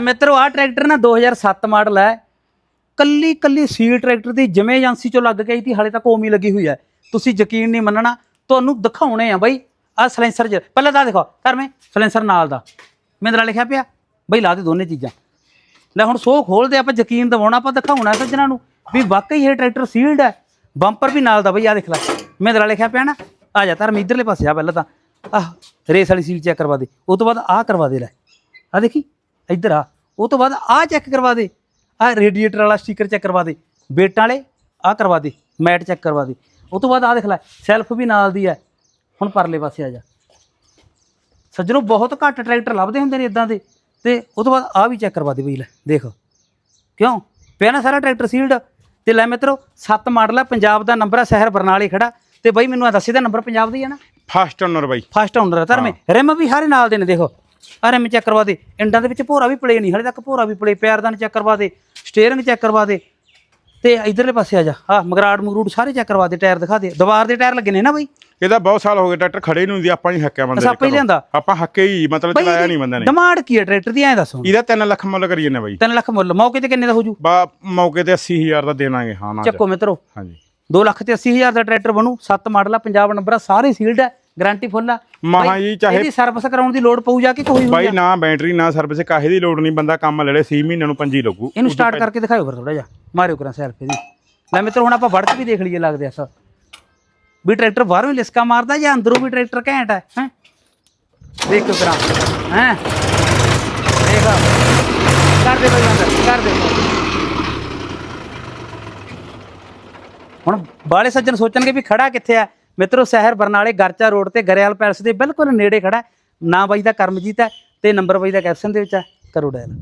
ਮਿੱਤਰੋ, ਆਹ ਟਰੈਕਟਰ ਨਾ 2007 ਮਾਡਲ ਹੈ। ਕੱਲੀ ਕੱਲੀ ਸੀਲ ਟਰੈਕਟਰ ਦੀ ਜਿਵੇਂ ਏਜੰਸੀ ਚੋਂ ਲੱਗ ਗਈ ਸੀ, ਹਾਲੇ ਤੱਕ ਓਮੀ ਲੱਗੀ ਹੋਈ ਹੈ। ਤੁਸੀਂ ਯਕੀਨ ਨਹੀਂ ਮੰਨਣਾ, ਤੁਹਾਨੂੰ ਦਿਖਾਉਣੇ ਆ ਬਾਈ, ਆਹ ਸਲੈਂਸਰ ਜ ਪਹਿਲਾਂ ਤਾਂ ਦੇਖੋ ਧਰਮੇ ਸਲੈਂਸਰ ਨਾਲ ਦਾ। ਮੇਰੇ ਨਾਲ ਲਿਖਿਆ ਪਿਆ, ਬਈ ਲਾ ਦੇ ਦੋਨੇ ਚੀਜ਼ਾਂ। ਲੈ ਹੁਣ ਸੋ ਖੋਲਦੇ, ਆਪਾਂ ਯਕੀਨ ਦਿਵਾਉਣਾ, ਆਪਾਂ ਦਿਖਾਉਣਾ ਸੱਜਣਾ ਨੂੰ ਵੀ ਵਾਕਈ ਇਹ ਟਰੈਕਟਰ ਸੀਲਡ ਹੈ। ਬੰਪਰ ਵੀ ਨਾਲ ਦਾ, ਬਈ ਆ ਦੇਖ ਲੈ ਮੇਰੇ ਨਾਲ ਲਿਖਿਆ ਪਿਆ ਨਾ। ਆ ਜਾ ਧਰਮ ਇਧਰਲੇ ਪਾਸੇ ਆ ਪਹਿਲਾਂ ਤਾਂ। ਆਹ ਰੇਸ ਵਾਲੀ ਸੀਲ ਚੈੱਕ ਕਰਵਾ ਦੇ। ਉਹ ਤੋਂ ਬਾਅਦ ਆਹ ਕਰਵਾ ਦੇ ਲੈ। ਆ ਦੇਖੀ ਇੱਧਰ ਆ ਉਹ ਤੋਂ ਬਾਅਦ ਆਹ ਚੈੱਕ ਕਰਵਾ ਦੇ ਆਹ ਰੇਡੀਏਟਰ ਵਾਲਾ ਸਟicker ਚੈੱਕ ਕਰਵਾ ਦੇ ਬੇਟਾਂ ਵਾਲੇ ਆਹ ਕਰਵਾ ਦੇ ਮੈਟ ਚੈੱਕ ਕਰਵਾ ਦੇ ਉਹ ਤੋਂ ਬਾਅਦ ਆਹ ਦੇਖ ਲੈ ਸੈਲਫ ਵੀ ਨਾਲ ਦੀ ਹੈ ਹੁਣ ਪਰਲੇ ਪਾਸੇ ਆ ਜਾ। ਸੱਜਣੋ ਬਹੁਤ ਘੱਟ ਟਰੈਕਟਰ ਲੱਭਦੇ ਹੁੰਦੇ ਨੇ ਇਦਾਂ ਦੇ ਤੇ ਉਹ ਤੋਂ ਬਾਅਦ ਆਹ ਵੀ ਚੈੱਕ ਕਰਵਾ ਦੇ ਬਈ ਲੈ ਦੇਖ। ਕਿਉਂ? ਪਿਆ ਨਾ ਸਾਰਾ ਟਰੈਕਟਰ ਸੀਲਡ ਤੇ ਲੈ ਮਿੱਤਰੋ 7 ਮਾਡਲ ਹੈ ਪੰਜਾਬ ਦਾ ਨੰਬਰ ਹੈ ਸ਼ਹਿਰ ਬਰਨਾਲੇ ਖੜਾ ਤੇ ਬਈ ਮੈਨੂੰ ਆ ਦੱਸੀ ਦਾ ਨੰਬਰ ਪੰਜਾਬ ਦਾ ਹੀ ਹੈ ਨਾ? ਫਸਟ ਓਨਰ ਬਾਈ। ਫਸਟ ਓਨਰ ਹੈ ਧਰਮੇ ਰਿਮ ਵੀ ਹਾਰੇ ਨਾਲ ਦੇ ਨੇ ਦੇਖੋ। ਆ ਰਿਮ ਚੈੱਕ ਕਰਵਾ ਦੇ। ਇੰਡਾਂ ਦੇ ਵਿੱਚ ਭੋਰਾ ਵੀ ਪਲੇ ਨਹੀਂ ਹਲੇ ਤੱਕ ਭੋਰਾ ਵੀ ਪਲੇ। ਪੈਰਦਾਨ ਚੈੱਕ ਕਰਵਾ ਦੇ ਸਟੀਅਰਿੰਗ ਚੈੱਕ ਕਰਵਾ ਦੇ। ਤੇ ਇਧਰਲੇ ਪਾਸੇ ਆ ਜਾ। ਆ ਮਗਰਾੜ ਮਗਰੂੜ ਸਾਰੇ ਚੈੱਕ ਕਰਵਾ ਦੇ ਟਾਇਰ ਦਿਖਾ ਦੇ। ਦੁਬਾਰ ਦੇ ਟਾਇਰ ਲੱਗੇ ਨੇ ਨਾ ਬਈ? ਇਹਦਾ ਬਹੁਤ ਸਾਲ ਹੋ ਗਏ ਟਰੈਕਟਰ ਖੜੇ ਨੂੰ ਦੀ ਆਪਾਂ ਨਹੀਂ ਹੱਕਿਆ ਬੰਦੇ ਆਪਾਂ ਹੀ। ਲਿਆਂਦਾ। ਆਪਾਂ ਹੱਕੇ ਹੀ ਮਤਲਬ ਚਲਾਇਆ ਨਹੀਂ ਬੰਦੇ ਨੇ। ਡਿਮਾਂਡ ਕੀ ਹੈ ਟਰੈਕਟਰ ਦੀ ਐਂ ਦੱਸੋ ਇਹਦਾ 3 ਲੱਖ ਮੁੱਲ ਕਰੀ ਜੰਨੇ ਬਾਈ। 3 ਲੱਖ ਮੁੱਲ ਮੌਕੇ ਤੇ ਕਿੰਨੇ ਦਾ ਹੋ ਜੂ? ਬਾ ਮੌਕੇ ਤੇ 80000 ਦਾ ਦੇਵਾਂਗੇ ਹਾਂ ਨਾ ਚੱਕੋ ਮਿੱਤਰੋ। ਹਾਂਜੀ। 2 ਲੱਖ ਤੇ 80 ਹਜ਼ਾਰ ਦਾ ਟਰੈਕਟਰ ਬਣੂ 7 ਮਾਡਲ ਆ ਪੰਜਾਬ ਨੰਬਰ ਆ ਸਾਰੇ ਸੀਲਡ ਹੈ ਗਾਰੰਟੀ ਫੁੱਲ ਆ। ਮਹਾਂ ਜੀ ਚਾਹੇ ਇਹਦੀ ਸਰਵਿਸ ਕਰਾਉਣ ਦੀ ਲੋੜ ਪਊ ਜਾ ਕਿ ਕੋਈ ਬਾਈ? ਨਾ ਬੈਟਰੀ ਨਾ ਸਰਵਿਸ ਕਾਹੇ ਦੀ ਲੋੜ ਨਹੀਂ ਬੰਦਾ ਕੰਮ ਲੈ ਲੇ 6 ਮਹੀਨਿਆਂ ਨੂੰ ਪੰਜੀ ਲੱਗੂ। ਇਹਨੂੰ ਸਟਾਰਟ ਕਰਕੇ ਦਿਖਾਓ ਫਿਰ ਥੋੜਾ ਜਿਹਾ। ਮਾਰਿਓ ਕਰਾਂ ਸੈਲਫ ਇਹਦੀ ਲੈ ਮਿੱਤਰੋ ਹੁਣ ਆਪਾਂ ਵੜ ਕੇ ਵੀ ਦੇਖ ਲਈਏ ਲੱਗਦੇ ਆ ਸਰ ਵੀ ਟਰੈਕਟਰ ਬਾਹਰੋਂ ਲਿਸਕਾ ਮਾਰਦਾ ਜਾਂ ਅੰਦਰੋਂ ਵੀ ਟਰੈਕਟਰ ਘੈਂਟ ਹੈ ਹੈ? ਦੇਖੋ ਕਰਾਂ। ਹੈ? ਦੇਖ ਕਰ ਦੇ ਬਈ ਅੰਦਰ ਕਰ ਦੇ। ਹੁਣ ਬਾਲੇ ਸੱਜਣ ਸੋਚਣਗੇ ਵੀ ਖੜਾ ਕਿੱਥੇ ਆ? ਮਿੱਤਰੋ, ਸ਼ਹਿਰ ਬਰਨਾਲੇ, ਗਰਚਾ ਰੋਡ ਤੇ ਗਰੇਵਾਲ ਪੈਲਸ ਦੇ ਬਿਲਕੁਲ ਨੇੜੇ ਖੜਾ ਹੈ। ਬਾਈ ਦਾ ਕਰਮਜੀਤ ਹੈ ਤੇ ਨੰਬਰ ਬਾਈ ਦਾ ਕੈਪਸ਼ਨ ਦੇ ਵਿੱਚ ਹੈ ਕਰੋ ਡਾਇਲ